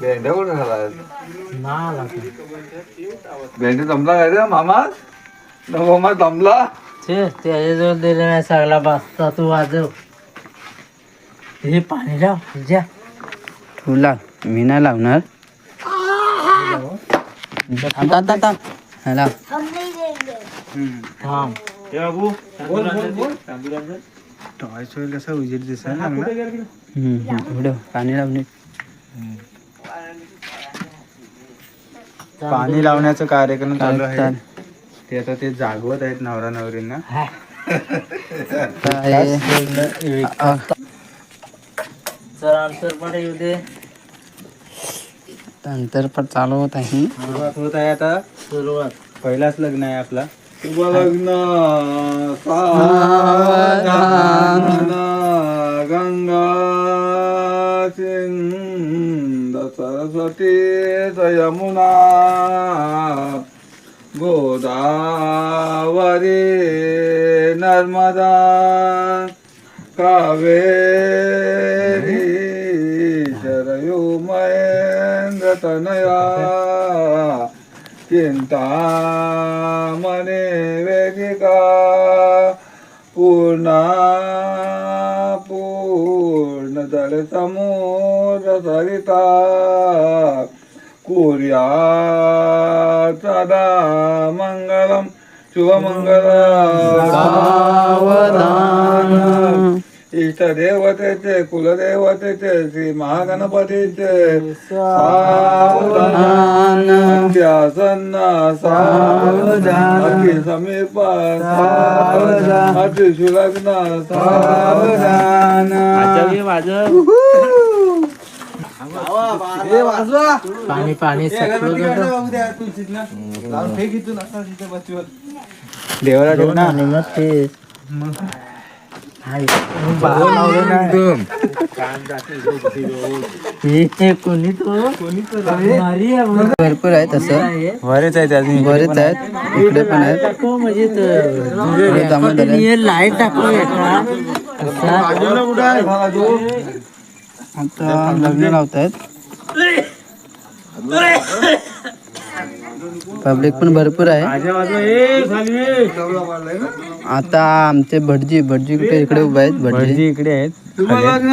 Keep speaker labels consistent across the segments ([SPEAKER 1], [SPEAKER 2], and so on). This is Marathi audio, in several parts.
[SPEAKER 1] भेंड्या कुठे झाला
[SPEAKER 2] नाला
[SPEAKER 1] भेंडी जमला काय रे मामा? न मामा जमला
[SPEAKER 2] ते त्याच्याजवळ दिले नाही सगळा बसता तू वाजव. हे पाणी लाव जा.
[SPEAKER 3] तू लाव मी नाही लावणार. थांब थांब थांब थांब. हा, लाव.
[SPEAKER 2] थांब.
[SPEAKER 3] टॉर्च होईल कसं उजेड दिसायला लागला? पुढं पाणी लावणे पाणी लावण्याचं कार्यक्रम चालू आहे. ते आता ते जागवत आहेत नवरा नवरींना.
[SPEAKER 2] चल अंतर पण येऊ दे.
[SPEAKER 3] नंतर पण चालू होत आहे. सुरुवात होत आहे आता.
[SPEAKER 2] सुरुवात.
[SPEAKER 3] पहिलाच लग्न आहे आपला.
[SPEAKER 1] शुभ लग्न. सरस्वती यमुना गोदावरी नर्मदा कावेरी शरयू महेंद्र तनया वेदिका पूर्णा पूर्ण जल समुद्र सरिता कोर्या सदा मंगलम शुभमंगल. सावधान. इष्टदेवतेचे कुलदेवतेचे श्री महागणपतीचे. सावधान. अत्यासन्न सावधान. अति समीप सावधान. अति सुलग्न सावधान.
[SPEAKER 2] पाणी पाणी
[SPEAKER 3] देवाला ठेव ना
[SPEAKER 2] आणि मग ते
[SPEAKER 3] भरपूर आहे तसं
[SPEAKER 2] आहे.
[SPEAKER 3] बरेच आहेत अजून. बरेच आहेत. इकडे पण आहेत.
[SPEAKER 2] म्हणजे लाइट असा.
[SPEAKER 3] आता लग्न लावत आहेत पब्लिक पण भरपूर आहे. आता आमचे भटजी भटजी कुठे? इकडे उभे आहेत भटजी. इकडे आहेत.
[SPEAKER 1] शुभलग्न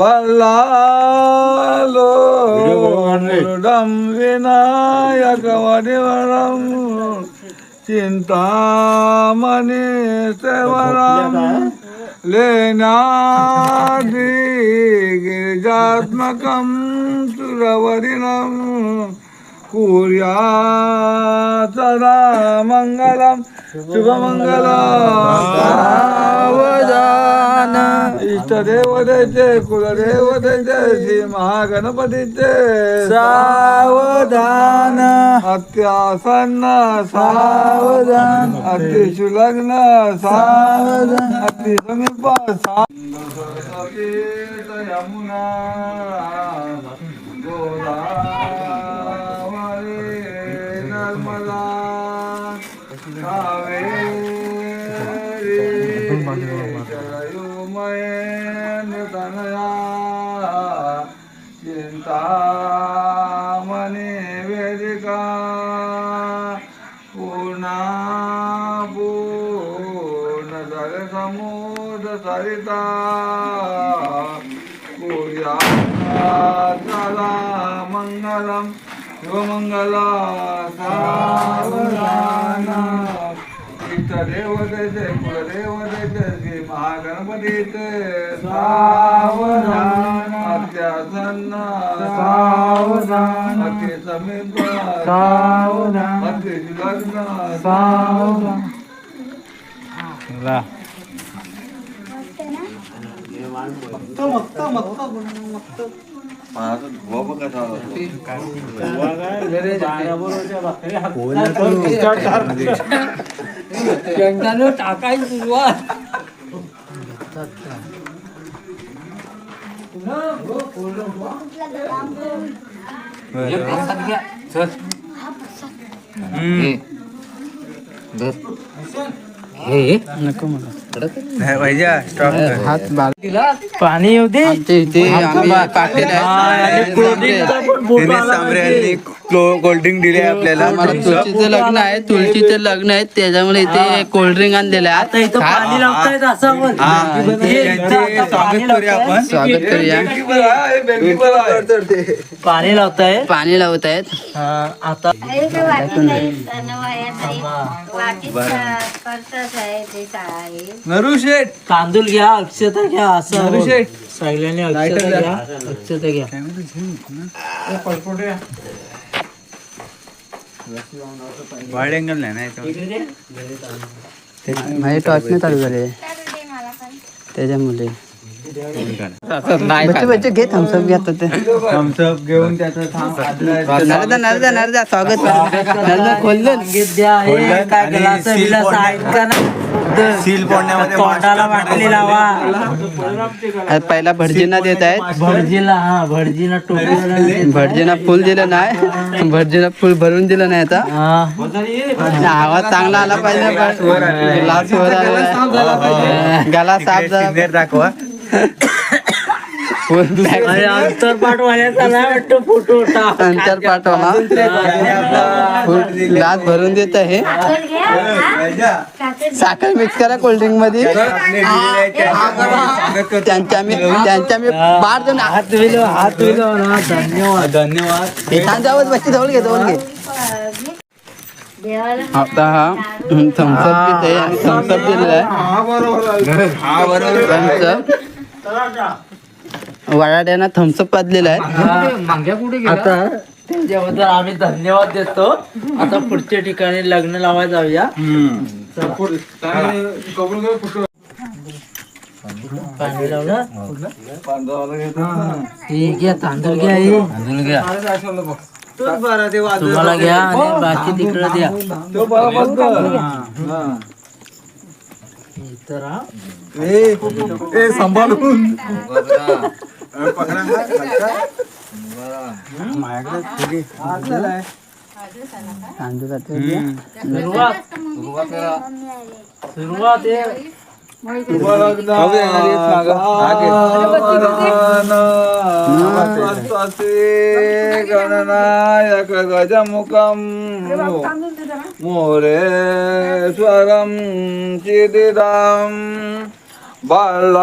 [SPEAKER 1] सावधान
[SPEAKER 3] असं नको रे.
[SPEAKER 1] स्वस्त श्री गणनायक गजमुखम मोरेश्वरम सिद्धिदम बल्लालो मुरुडम इष्टदेवतेचे कुलदेवतेचे श्री महागणपतीचे सावधान. अत्यासन्न सावधान. अतिशुलग्न सावधान. अतिसमीप सरस्वती यमुना गोदावरी नर्मदा कावेरी. जयुमयेन्द्र तनया चिंतामणि वेदिका पूर्णा पूर्ण जल समुद्र सरिता कुर्या चला मंगलम शिवमंगला सावधान. इष्टदेवतेचे कुलदेवतेचे श्री महागणपतीचे सावधान अत्यासन्न सावधान अति समीप सावधान अति लग्न सावधान माझा धुवा बघा
[SPEAKER 2] टाकायची सुरुवात
[SPEAKER 1] हे प्रसाद घ्या चल हे. धर. हे
[SPEAKER 3] नको मला
[SPEAKER 2] पाणी येऊ दे.
[SPEAKER 3] कोल्ड्रिंक दिले आपल्याला.
[SPEAKER 4] तुळशीचं लग्न आहे तुळशीचं लग्न आहे त्याच्यामुळे इथे कोल्ड्रिंक आणलेलं आहे
[SPEAKER 2] आता इथं पाणी लावतायत असं पाणी
[SPEAKER 3] स्वागत करूया
[SPEAKER 2] लावतायत.
[SPEAKER 3] आपण.
[SPEAKER 4] स्वागत करूया.
[SPEAKER 2] पाणी लावतायत.
[SPEAKER 4] पाणी लावत आहेत
[SPEAKER 2] हा, आता
[SPEAKER 3] नरू शेठ.
[SPEAKER 2] तांदूळ घ्या अक्षता घ्या असं
[SPEAKER 3] नरू
[SPEAKER 2] अक्षता घ्या अक्षता घ्या.
[SPEAKER 3] वाईड अँगल नाही ना याच्यावर.
[SPEAKER 4] माझे टॉर्च नाही चालू झाले. त्याच्यामुळे. बच्चे बच्चे घे थम्सअप घ्या आता ते.
[SPEAKER 3] Thumbs up घेऊन त्याचं थांब आदला-
[SPEAKER 4] नर्दा नर्दा नर्दा स्वागत. नर्दा खोललं.
[SPEAKER 2] हे
[SPEAKER 3] सील फोडण्यामध्ये
[SPEAKER 2] तोंडाला बाटली लावा.
[SPEAKER 4] आज पहिला भटजींना देत आहेत.
[SPEAKER 2] भटजीला हा भटजीला टोपी
[SPEAKER 4] भटजींना फुल दिलं नाही. भटजीला फुल भरून दिलं नाही आता. आवाज चांगला आला पाहिजे गला साफ झाला
[SPEAKER 3] दाखवा.
[SPEAKER 2] अंतर फोटो
[SPEAKER 4] फुल ग्लास भरून देत आहे. साखर मिक्स करा कोल्ड्रिंकमध्ये. त्यांच्या मी त्यांच्या मी बार जण
[SPEAKER 2] हात धुलो हात धुलो ना धन्यवाद.
[SPEAKER 3] धन्यवाद.
[SPEAKER 4] एखाद्यावर बच्चे जवळ घे जवळ घे. आता हा थम्सअप पित आहे आणि थम्सअप दिलेला आहे. थम्सअप वडाड्यांना थम्सअप पाजलेला आहे.
[SPEAKER 2] आता त्यांच्याबद्दल आम्ही धन्यवाद देतो. आता पुढच्या ठिकाणी लग्न लावायला जाऊया. पाणी लावलं हे घ्या तांदूळ घ्या हे तुम्हाला घ्या आणि बाकी तिकडे द्या. तर हा
[SPEAKER 3] सांभाळून.
[SPEAKER 4] तांदूळाचं
[SPEAKER 2] सुरुवात. सुरुवात आहे
[SPEAKER 1] गणनायक गजमुखम मोरेश्वरम चिदिदम बालालो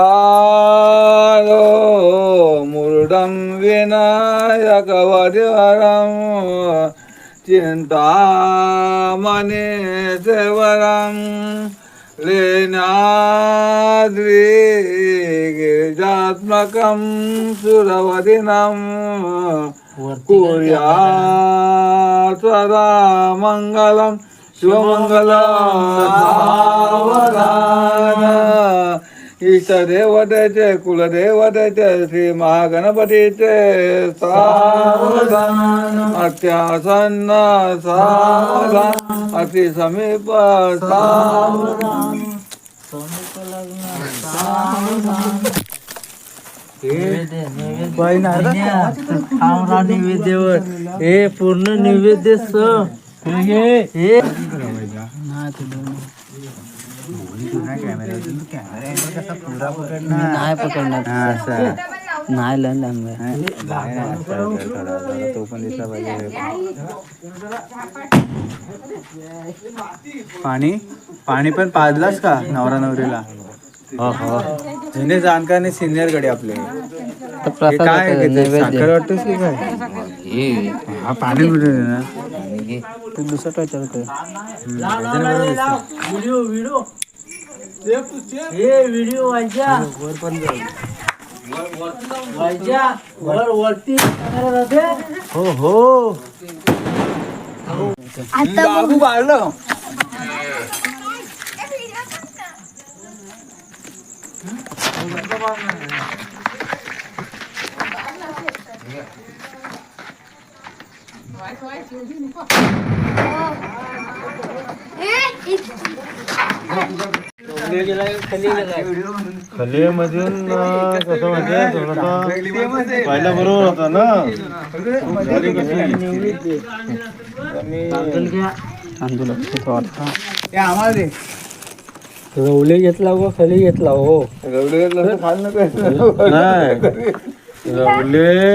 [SPEAKER 1] मुरुडम विनायक वरिवरम चिंतामणि सेवरम लेनाद्रि गिरिजात्मकं सुरवदिनं कुर्यात् सदा मङ्गलं शिवमङ्गलावधान इष्टदेवतेचे कुलदेवतेचे श्री महागणपतीचे सावधान। अत्यासन्न सावधान। अति समीप सावधान
[SPEAKER 2] नैवेद्यवर. हे पूर्ण नैवेद्य स. हे हे.
[SPEAKER 4] नाही पकडणार. नाही लंड
[SPEAKER 3] तो पण दिसला पाहिजे. पाणी? पाणी पण पाजलास का नवरा नवरीला? जुने जाणकार आणि सिनियरकडे आपले. हे काय साखर वाटतोस की काय? हा पाणी कुठे देणार
[SPEAKER 4] ते दुसरं टॉर्चर होतं
[SPEAKER 2] व्हिडिओ व्हिडिओ. वर वरती camera जाते. हो हो
[SPEAKER 3] बाबू बाळलं खलेमधून अं, कसं म्हणजे? थोडंसं पहिला बरोबर होता ना?
[SPEAKER 4] तांदूळ.
[SPEAKER 2] रवले घेतला हो खाली घेतला हो.
[SPEAKER 3] नाही. रवले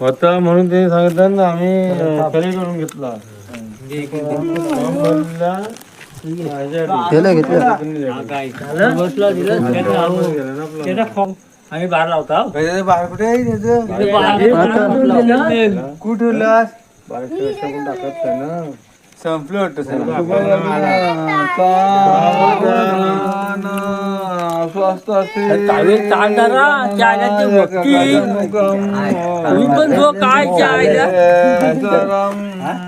[SPEAKER 3] होता म्हणून ते सांगितलं ना आम्ही खली करून घेतला.
[SPEAKER 4] गेलं घेतलं.
[SPEAKER 2] बसला दिलं त्याचा फॉर्म आम्ही बाहेर लावता
[SPEAKER 3] कुठे टाकत नाही ना संपलं वाटतं
[SPEAKER 2] काय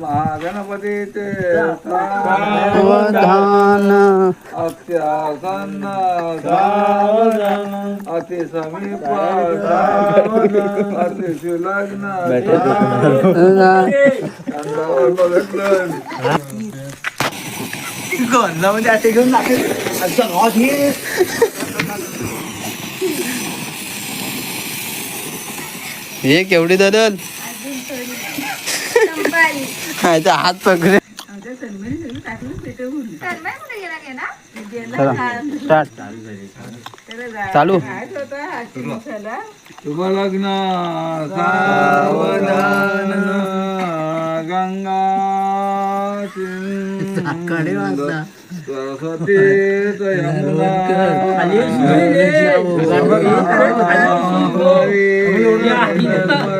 [SPEAKER 5] महागणपती ते
[SPEAKER 4] सावधान
[SPEAKER 1] अत्यासन अति समीप अति सुलग्न अंगावर बघितलं
[SPEAKER 4] हे केवढी ददल? हायचा हात पकडे. चला. स्टार्ट. चालू
[SPEAKER 1] शुभलग्न सावधान गंगा सिंधू सरस्वती यमुना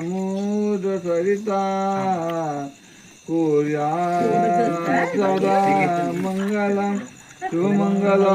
[SPEAKER 1] तर समुद्र सरिता कुर्या सदा मंगलम सुमंगला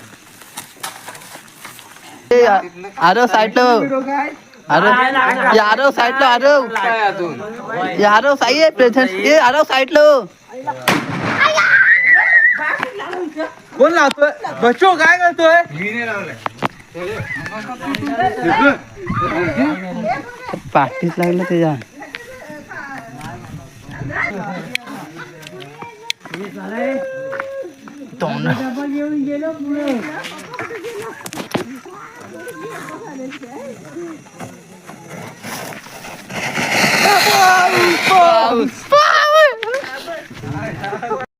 [SPEAKER 4] आरव साईडला आरव आरव साईडला आरव आरव साई आहे प्रेझेंट ए आरव साईडला
[SPEAKER 3] कोण लावतोय बच्चो काय करतोय
[SPEAKER 4] पाठीच लागलं त्याच्या तोंड Power! Power! Power!